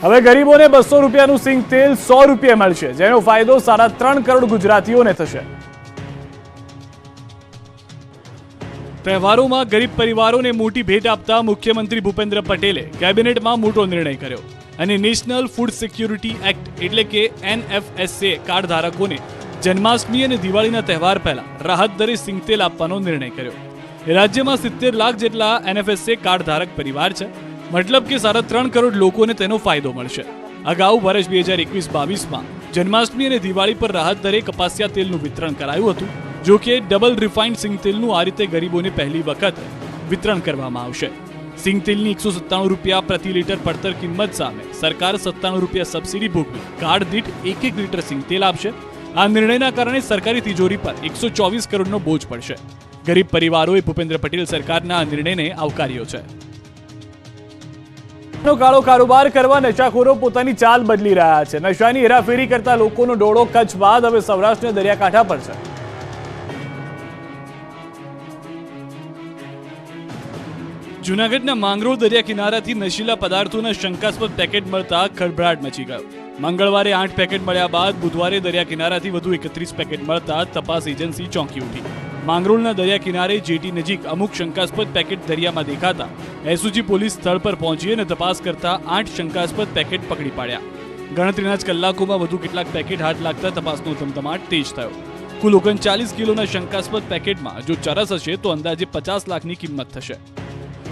હવે ગરીબોને બસો રૂપિયાનું સિંગ તેલ સો રૂપિયા મળશે, જેનો ફાયદો સાડા ત્રણ કરોડ ગુજરાતીઓને થશે. તહેવારોમાં ગરીબ પરિવારોને મોટી ભેટ આપતા મુખ્યમંત્રી ભૂપેન્દ્ર પટેલે કેબિનેટમાં મોટો નિર્ણય કર્યો અને નેશનલ ફૂડ સિક્યુરિટી એક્ટ એટલે કે એનએફએસએ કાર્ડ ધારકોને જન્માષ્ટમી અને દિવાળીના તહેવાર પહેલા રાહત દરે સિંગતેલ આપવાનો નિર્ણય કર્યો. રાજ્યમાં સિત્તેર લાખ જેટલા એનએફએસએ કાર્ડ ધારક પરિવાર છે. મતલબ કે સાડા ત્રણ કરોડ લોકોને તેનો ફાયદો મળશે. અગાઉ વર્ષ બે હજાર એકવીસ બાવીસમાં જન્માષ્ટમી અને દિવાળી પર રાહત દરે કપાસિયા તેલનું વિતરણ કરાયું હતું, જો કે ડબલ રિફાઇન્ડ સિંગ તેલનું આ રીતે ગરીબોને પહેલી વખત વિતરણ કરવામાં આવશે. સિંગ તેલની એકસો સત્તાણું રૂપિયા પ્રતિ લીટર પડતર કિંમત સામે સરકાર સત્તાણું રૂપિયા સબસિડી ભોગવી કાર્ડ દીઠ એક એક લીટર સિંગ તેલ આપશે. આ નિર્ણયના કારણે સરકારી તિજોરી પર એકસો ચોવીસ કરોડનો બોજ પડશે. ગરીબ પરિવારોએ ભૂપેન્દ્ર પટેલ સરકારના આ નિર્ણયને આવકાર્યો છે. નો કાળો કારોબાર કરવા નશાખોરો પોતાની ચાલ બદલી રહ્યા છે. નશાની હેરાફેરી કરતા લોકોનો ડોળો કચ્છ બાદ હવે સૌરાષ્ટ્રના દરિયાકાંઠા પર છે. જૂનાગઢના માંગરોળ દરિયા કિનારાથી નશીલા પદાર્થોના શંકાસ્પદ પેકેટ મળતા ખળભળાટ મચી ગયો. મંગળવારે આઠ પેકેટ મળ્યા બાદ બુધવારે દરિયા કિનારાથી વધુ એકત્રીસ પેકેટ મળતા તપાસ એજન્સી ચોંકી ઉઠી. માંગરોળના દરિયા કિનારે જેટી નજીક અમુક શંકાસ્પદ પેકેટ દરિયામાં દેખાતા એસઓજી પોલીસ સ્થળ પર પહોંચી અને તપાસ કરતા આઠ શંકાસ્પદ પેકેટ પકડી પાડ્યા. ગણતરીના જ કલાકોમાં વધુ કેટલાક પેકેટ હાથ લાગતા તપાસનો ધમધમાટ તેજ થયો. કુલ ઓગણચાલીસ કિલોના શંકાસ્પદ પેકેટમાં જો ચરસ હશે તો અંદાજે પચાસ લાખની કિંમત થશે.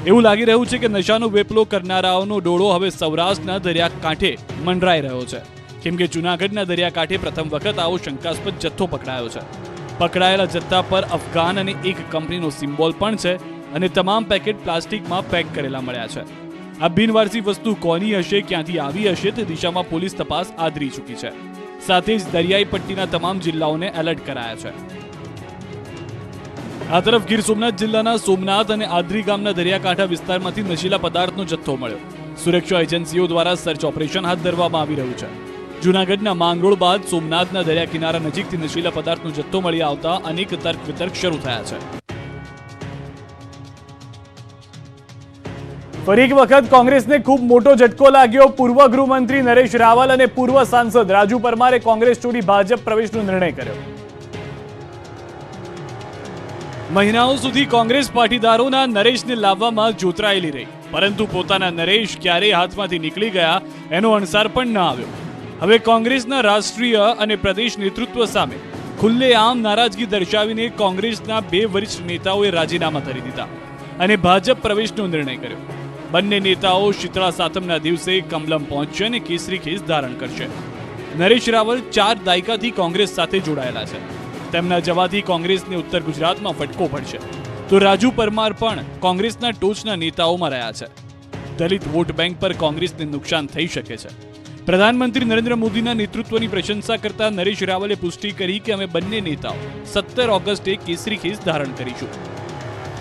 એવું લાગી રહ્યું છે કે નશાનો વેપલો કરનારાઓનો ડોળો હવે સૌરાષ્ટ્રના દરિયાકાંઠે મંડરાઈ રહ્યો છે. કેમ કે જૂનાગઢના દરિયાકાંઠે પ્રથમ વખત આવો શંકાસ્પદ જથ્થો પકડાયો છે. પકડાયેલા જથ્થા પર અફઘાન અને એક કંપનીનો સિમ્બોલ પણ છે અને તમામ પેકેટ પ્લાસ્ટિકમાં પેક કરેલા મળ્યા છે. આ બિનવારસી વસ્તુ કોની હશે, ક્યાંથી આવી હશે તે દિશામાં પોલીસ તપાસ આદરી ચૂકી છે. સાથે જ દરિયાઈ પટ્ટીના તમામ જિલ્લાઓને એલર્ટ કરાયા છે. આ તરફ ગીર સોમનાથ જિલ્લાના સોમનાથ અને આદરી ગામના દરિયાકાંઠા વિસ્તારમાંથી નશીલા પદાર્થનો જથ્થો મળ્યો. સુરક્ષા એજન્સીઓ દ્વારા સર્ચ ઓપરેશન હાથ ધરવામાં આવી રહ્યું છે. જૂનાગઢના માંગરોળ બાદ સોમનાથના દરિયા કિનારા નજીકથી નશીલા પદાર્થનો જથ્થો મળી આવતા અનેક તર્ક વિતર્ક શરૂ થયા છે. ફરી એક વખત કોંગ્રેસને ખૂબ મોટો ઝટકો લાગ્યો. પૂર્વ ગૃહમંત્રી નરેશ રાવલ અને પૂર્વ સાંસદ રાજુ પરમારે કોંગ્રેસ છોડી ભાજપ પ્રવેશનો નિર્ણય કર્યો. મહિનાઓ સુધી કોંગ્રેસ પાટીદારોના નરેશને લાવવામાં જોતરાયેલી રહી. પરંતુ પોતાના નરેશ ક્યારે હાથમાંથી નીકળી ગયા એનો અણસાર પણ ન આવ્યો. હવે કોંગ્રેસના રાષ્ટ્રીય અને પ્રદેશ નેતૃત્વ સામે ખુલ્લેઆમ નારાજગી દર્શાવીને કોંગ્રેસના બે વરિષ્ઠ નેતાઓએ રાજીનામા કરી દીધા અને ભાજપ પ્રવેશનો નિર્ણય કર્યો. બંને નેતાઓ શીતળા સાતમના દિવસે કમલમ પહોંચશે અને કેસરી ખેસ ધારણ કરશે. નરેશ રાવલ ચાર દાયકાથી કોંગ્રેસ સાથે જોડાયેલા છે. તેમના જવાથી કોંગ્રેસને ઉત્તર ગુજરાતમાં ફટકો પડશે. તો રાજુ પરમાર પણ કોંગ્રેસના ટોચના નેતાઓમાં રહ્યા છે. દલિત વોટ બેંક પર કોંગ્રેસને નુકસાન થઈ શકે છે. પ્રધાનમંત્રી નરેન્દ્ર મોદીના નેતૃત્વની પ્રશંસા કરતા નરેશ રાવલે પુષ્ટિ કરી કે અમે બંને નેતાઓ સત્તર ઓગસ્ટે કેસરી ખેસ ધારણ કરીશું.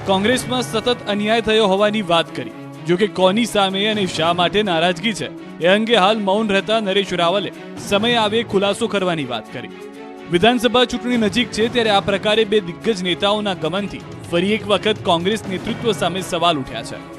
કોંગ્રેસમાં સતત અન્યાય થયો હોવાની વાત કરી. જો કે કોની સામે અને શા માટે નારાજગી છે, એ અંગે હાલ મૌન રહેતા નરેશ રાવલે સમય આવે ખુલાસો કરવાની વાત કરી. વિધાનસભા ચૂંટણી નજીક છે ત્યારે આ પ્રકારે બે દિગ્ગજ નેતાઓના ગમનથી ફરી એક વખત કોંગ્રેસ નેતૃત્વ સામે સવાલ ઉઠ્યા છે.